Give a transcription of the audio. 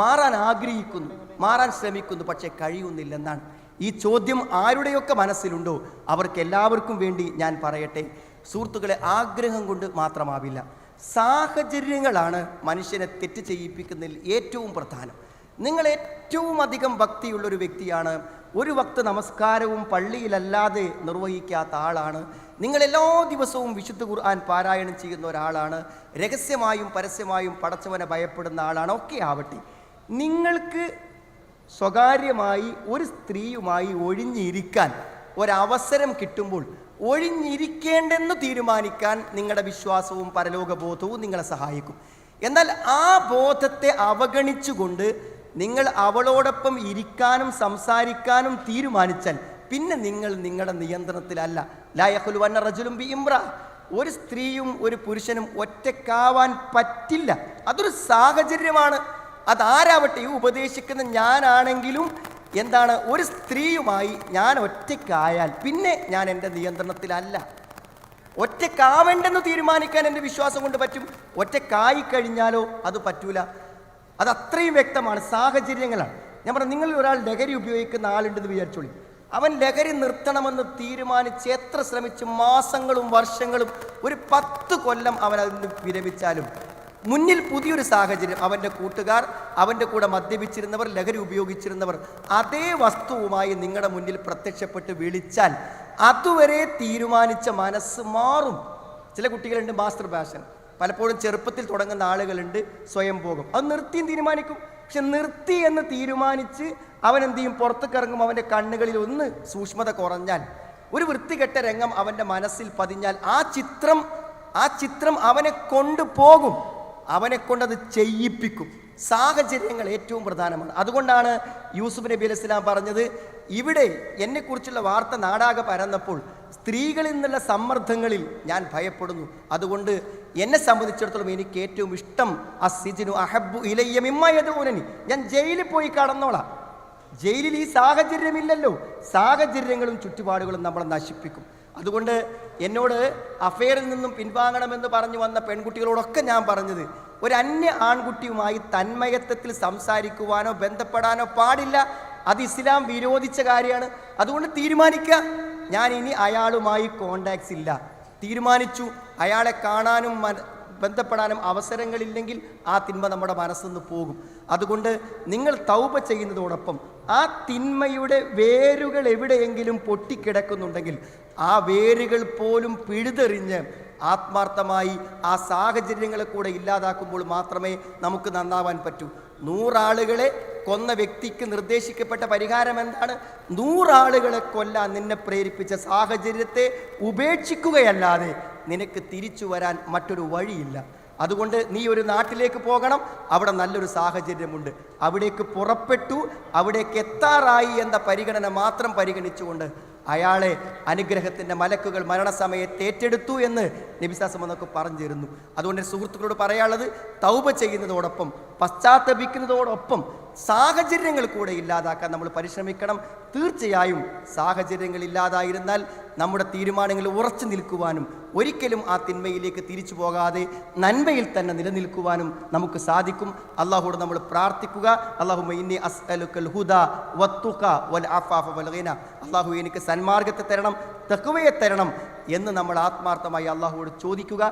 മാറാൻ ആഗ്രഹിക്കുന്നു മാറാൻ ശ്രമിക്കുന്നു പക്ഷെ കഴിയുന്നില്ലെന്നാണ്. ഈ ചോദ്യം ആരുടെയൊക്കെ മനസ്സിലുണ്ടോ? അവർക്ക് എല്ലാവർക്കും വേണ്ടി ഞാൻ പറയട്ടെ. സുഹൃത്തുക്കളെ ആഗ്രഹം കൊണ്ട് മാത്രമാവില്ല. സാഹചര്യങ്ങളാണ് മനുഷ്യനെ തെറ്റ് ചെയ്യിപ്പിക്കുന്നതിൽ ഏറ്റവും പ്രധാനം. നിങ്ങൾ ഏറ്റവും അധികം ഭക്തിയുള്ള ഒരു വ്യക്തിയാണ്. ഒരു വക്ത് നമസ്കാരവും പള്ളിയിലല്ലാതെ നിർവഹിക്കാത്ത ആളാണ്. നിങ്ങൾ എല്ലാ ദിവസവും വിശുദ്ധ ഖുർആൻ പാരായണം ചെയ്യുന്ന ഒരാളാണ്. രഹസ്യമായും പരസ്യമായും പടച്ചവനെ ഭയപ്പെടുന്ന ആളാണ്. ഒക്കെ ആവട്ടെ. നിങ്ങൾക്ക് സ്വകാര്യമായി ഒരു സ്ത്രീയുമായി ഒഴിഞ്ഞിരിക്കാൻ ഒരവസരം കിട്ടുമ്പോൾ ഒഴിഞ്ഞിരിക്കേണ്ടെന്ന് തീരുമാനിക്കാൻ നിങ്ങളുടെ വിശ്വാസവും പരലോകബോധവും നിങ്ങളെ സഹായിക്കും. എന്നാൽ ആ ബോധത്തെ അവഗണിച്ചുകൊണ്ട് നിങ്ങൾ അവളോടൊപ്പം ഇരിക്കാനും സംസാരിക്കാനും തീരുമാനിച്ചാൽ പിന്നെ നിങ്ങൾ നിങ്ങളുടെ നിയന്ത്രണത്തിലല്ല. ലായഹുൽ വന്ന റജുലും ബി ഇമ്ര ഒരു സ്ത്രീയും ഒരു പുരുഷനും ഒറ്റക്കാവാൻ പറ്റില്ല. അതൊരു സാഹചര്യമാണ്. അതാരാവട്ടെ ഈ ഉപദേശിക്കുന്ന ഞാനാണെങ്കിലും എന്താണ് ഒരു സ്ത്രീയുമായി ഞാൻ ഒറ്റയ്ക്കായാൽ പിന്നെ ഞാൻ എന്റെ നിയന്ത്രണത്തിലല്ല. ഒറ്റക്കാവേണ്ടെന്ന് തീരുമാനിക്കാൻ എന്റെ വിശ്വാസം കൊണ്ട് പറ്റും. ഒറ്റക്കായി കഴിഞ്ഞാലോ അത് പറ്റൂല. അത് അത്രയും വ്യക്തമാണ്. സാഹചര്യങ്ങളാണ്. ഞാൻ പറഞ്ഞു നിങ്ങളിൽ ഒരാൾ ലഹരി ഉപയോഗിക്കുന്ന ആളുണ്ടെന്ന് വിചാരിച്ചോളി. അവൻ ലഹരി നിർത്തണമെന്ന് തീരുമാനിച്ച് എത്ര ശ്രമിച്ച്? മാസങ്ങളും വർഷങ്ങളും ഒരു പത്ത് കൊല്ലം അവൻ അതിൽ നിന്ന് വിരമിച്ചാലും മുന്നിൽ പുതിയൊരു സാഹചര്യം. അവന്റെ കൂട്ടുകാർ അവന്റെ കൂടെ മദ്യപിച്ചിരുന്നവർ ലഹരി ഉപയോഗിച്ചിരുന്നവർ അതേ വസ്തുവുമായി നിങ്ങളുടെ മുന്നിൽ പ്രത്യക്ഷപ്പെട്ട് വിളിച്ചാൽ അതുവരെ തീരുമാനിച്ച മനസ്സ് മാറും. ചില കുട്ടികളുണ്ട് മാസ്റ്റർ പാഷൻ പലപ്പോഴും ചെറുപ്പത്തിൽ തുടങ്ങുന്ന ആളുകളുണ്ട് സ്വയം പോകും അത് നിർത്തിയും തീരുമാനിക്കും. പക്ഷെ നിർത്തി എന്ന് തീരുമാനിച്ച് അവൻ എന്ത് ചെയ്യും? പുറത്തേക്ക് കിറങ്ങും അവന്റെ കണ്ണുകളിൽ ഒന്ന് സൂക്ഷ്മത കുറഞ്ഞാൽ ഒരു വൃത്തികെട്ട രംഗം അവന്റെ മനസ്സിൽ പതിഞ്ഞാൽ ആ ചിത്രം ആ ചിത്രം അവനെ കൊണ്ടുപോകും. അവനെ കൊണ്ടത് ചെയ്യിപ്പിക്കും. സാഹചര്യങ്ങൾ ഏറ്റവും പ്രധാനമാണ്. അതുകൊണ്ടാണ് യൂസുഫ് നബി അലൈഹി സ്വലാം പറഞ്ഞത് ഇവിടെ എന്നെക്കുറിച്ചുള്ള വാർത്ത നാടാകെ പരന്നപ്പോൾ സ്ത്രീകളിൽ നിന്നുള്ള സമ്മർദ്ദങ്ങളിൽ ഞാൻ ഭയപ്പെടുന്നു. അതുകൊണ്ട് എന്നെ സംബന്ധിച്ചിടത്തോളം എനിക്ക് ഏറ്റവും ഇഷ്ടം അസിജിനു അഹബു ഇലയ്യമിമ്മയതൂനനി ഞാൻ ജയിലിൽ പോയി കടന്നോളാം. ജയിലിൽ ഈ സാഹചര്യമില്ലല്ലോ. സാഹചര്യങ്ങളും ചുറ്റുപാടുകളും നമ്മളെ നശിപ്പിക്കും. അതുകൊണ്ട് എന്നോട് അഫെയറിൽ നിന്നും പിൻവാങ്ങണമെന്ന് പറഞ്ഞു വന്ന പെൺകുട്ടികളോടൊക്കെ ഞാൻ പറഞ്ഞത് ഒരു അന്യ ആൺകുട്ടിയുമായി തന്മയത്വത്തിൽ സംസാരിക്കുവാനോ ബന്ധപ്പെടാനോ പാടില്ല. അത് ഇസ്ലാം വിരോധിച്ച കാര്യമാണ്. അതുകൊണ്ട് തീരുമാനിക്കുക ഞാൻ ഇനി അയാളുമായി കോണ്ടാക്ട്സ് ഇല്ല. തീരുമാനിച്ചു. അയാളെ കാണാനും ബന്ധപ്പെടാനും അവസരങ്ങളില്ലെങ്കിൽ ആ തിന്മ നമ്മുടെ മനസ്സൊന്ന് പോകും. അതുകൊണ്ട് നിങ്ങൾ തൗപ ചെയ്യുന്നതോടൊപ്പം ആ തിന്മയുടെ വേരുകൾ എവിടെയെങ്കിലും പൊട്ടിക്കിടക്കുന്നുണ്ടെങ്കിൽ ആ വേരുകൾ പോലും പിഴുതെറിഞ്ഞ് ആത്മാർത്ഥമായി ആ സാഹചര്യങ്ങളെ കൂടെ ഇല്ലാതാക്കുമ്പോൾ മാത്രമേ നമുക്ക് നന്നാവാൻ പറ്റൂ. നൂറാളുകളെ കൊന്ന വ്യക്തിക്ക് നിർദ്ദേശിക്കപ്പെട്ട പരിഹാരം എന്താണ്? നൂറാളുകളെ കൊല്ലാൻ നിന്നെ പ്രേരിപ്പിച്ച സാഹചര്യത്തെ ഉപേക്ഷിക്കുകയല്ലാതെ നിനക്ക് തിരിച്ചു വരാൻ മറ്റൊരു വഴിയില്ല. അതുകൊണ്ട് നീ ഒരു നാട്ടിലേക്ക് പോകണം. അവിടെ നല്ലൊരു സാഹചര്യമുണ്ട്. അവിടേക്ക് പുറപ്പെട്ടു. അവിടേക്ക് എത്താറായി എന്ന പരിഗണന മാത്രം പരിഗണിച്ചുകൊണ്ട് അയാളെ അനുഗ്രഹത്തിന്റെ മലക്കുകൾ മരണസമയത്ത് ഏറ്റെടുത്തു എന്ന് നബിസാസം എന്നൊക്കെ പറഞ്ഞു തരുന്നു അതുകൊണ്ട് സുഹൃത്തുക്കളോട് പറയാനുള്ളത് തൗപ ചെയ്യുന്നതോടൊപ്പം പശ്ചാത്തപിക്കുന്നതോടൊപ്പം സാഹചര്യങ്ങൾ കൂടെ ഇല്ലാതാക്കാൻ നമ്മൾ പരിശ്രമിക്കണം. തീർച്ചയായും സാഹചര്യങ്ങൾ ഇല്ലാതായിരുന്നാൽ നമ്മുടെ തീരുമാനങ്ങൾ ഉറച്ചു നിൽക്കുവാനും ഒരിക്കലും ആ തിന്മയിലേക്ക് തിരിച്ചു പോകാതെ നന്മയിൽ തന്നെ നിലനിൽക്കുവാനും നമുക്ക് സാധിക്കും. അള്ളാഹുയോട് നമ്മൾ പ്രാർത്ഥിക്കുക. അള്ളാഹു അസ്അലുക്കൽ ഹുദ വത്തുക വൽ വൽ അള്ളാഹു എനിക്ക് സന്മാർഗത്തെ തരണം തെക്കുവയെ തരണം എന്ന് നമ്മൾ ആത്മാർത്ഥമായി അള്ളാഹുവോട് ചോദിക്കുക.